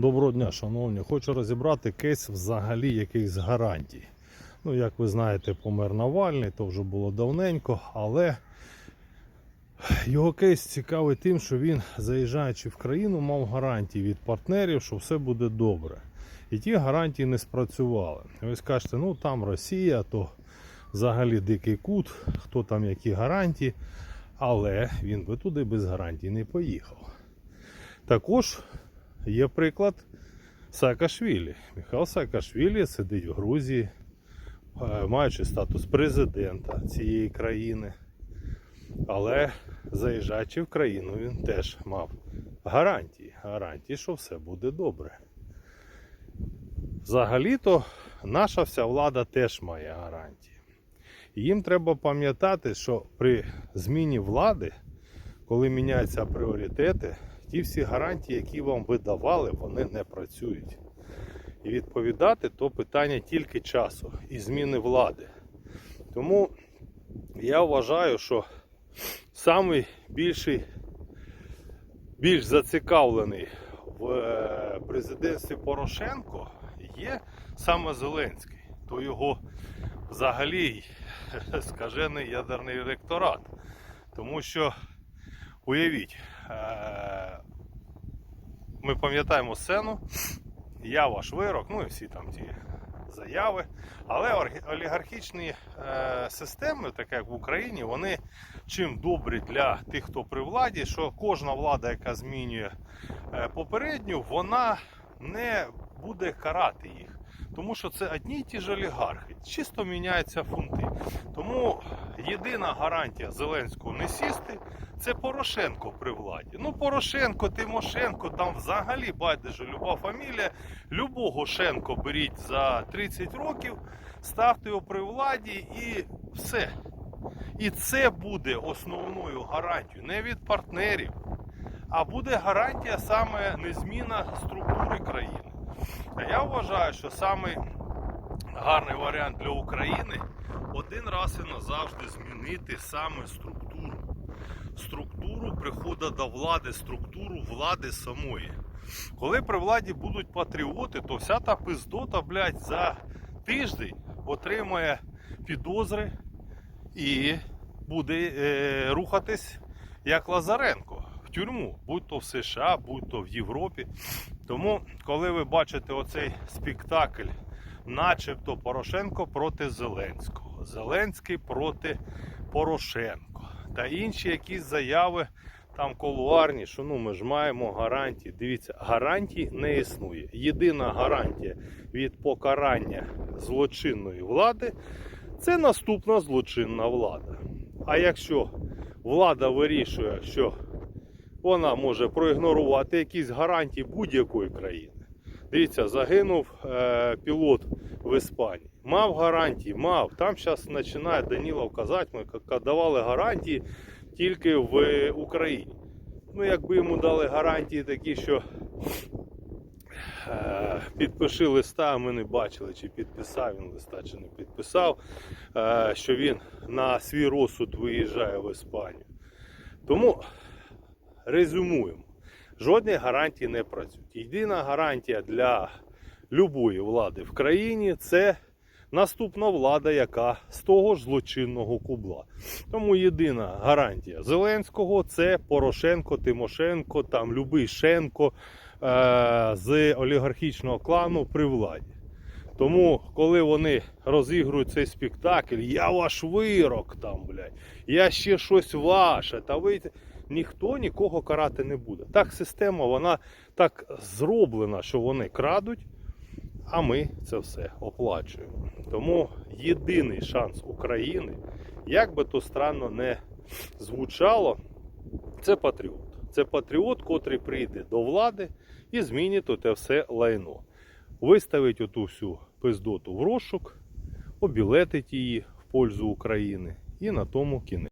Доброго дня, шановні. Хочу розібрати кейс взагалі якихось гарантій. Ну, як ви знаєте, помер Навальний, то вже було давненько, але його кейс цікавий тим, що він, заїжджаючи в країну, мав гарантії від партнерів, що все буде добре. І ті гарантії не спрацювали. Ви скажете, ну там Росія, то взагалі дикий кут, хто там які гарантії. Але він би туди без гарантій не поїхав. Також є приклад Саакашвілі. Михайло Саакашвілі сидить в Грузії, е, маючи статус президента цієї країни. Але заїжджаючи в країну, він теж мав гарантії. Гарантії, що все буде добре. Взагалі-то наша вся влада теж має гарантії. І їм треба пам'ятати, що при зміні влади, коли міняються пріоритети, ті всі гарантії, які вам видавали, вони не працюють. І відповідати то питання тільки часу і зміни влади. Тому я вважаю, що самий більший, більш зацікавлений в е, президентстві Порошенко є саме Зеленський. То його взагалі скажений ядерний електорат. Тому що уявіть, е, ми пам'ятаємо сцену, я ваш вирок, ну і всі там ті заяви. Але олігархічні е, системи, так як в Україні, вони чим добрі для тих, хто при владі, що кожна влада, яка змінює е, попередню, вона не буде карати їх. Тому що це одні й ті ж олігархи, чисто міняються фунти. Тому єдина гарантія Зеленського не сісти це Порошенко при владі. Ну, Порошенко, Тимошенко, там взагалі байдуже люба фамілія. Любого Шенко беріть за 30 років, ставте його при владі і все. І це буде основною гарантією не від партнерів, а буде гарантія саме незміна структури країни. А я вважаю, що саме гарний варіант для України один раз і назавжди змінити саме структуру. Структуру приходу до влади, структуру влади самої. Коли при владі будуть патріоти, то вся та пиздота, блядь, за тиждень отримає підозри і буде е, рухатись як Лазаренко тюрму, будь то в США, будь то в Європі. Тому, коли ви бачите оцей спектакль, начебто Порошенко проти Зеленського, Зеленський проти Порошенко та інші якісь заяви там колуарні, що ну ми ж маємо гарантії. Дивіться, гарантій не існує. Єдина гарантія від покарання злочинної влади це наступна злочинна влада. А якщо влада вирішує, що вона може проігнорувати якісь гарантії будь-якої країни. Дивіться, загинув е, пілот в Іспанії. Мав гарантії, мав. Там зараз починає Данілов казати, ми давали гарантії тільки в Україні. Ну, якби йому дали гарантії такі, що е, підпиши листа, ми не бачили, чи підписав він листа, чи не підписав, е, що він на свій розсуд виїжджає в Іспанію. Тому резюмуємо. Жодні гарантії не працюють. Єдина гарантія для любої влади в країні це наступна влада, яка з того ж злочинного кубла. Тому єдина гарантія Зеленського це Порошенко, Тимошенко, там любий Шенко е- з олігархічного клану при владі. Тому, коли вони розігрують цей спектакль, я ваш вирок там, блядь, я ще щось ваше, та ви ніхто нікого карати не буде. Так система, вона так зроблена, що вони крадуть, а ми це все оплачуємо. Тому єдиний шанс України, як би то странно не звучало, це патріот. Це патріот, котрий прийде до влади і змінить оте все лайно. Виставить оту всю пиздоту в розшук, обілетить її в пользу України і на тому кінець.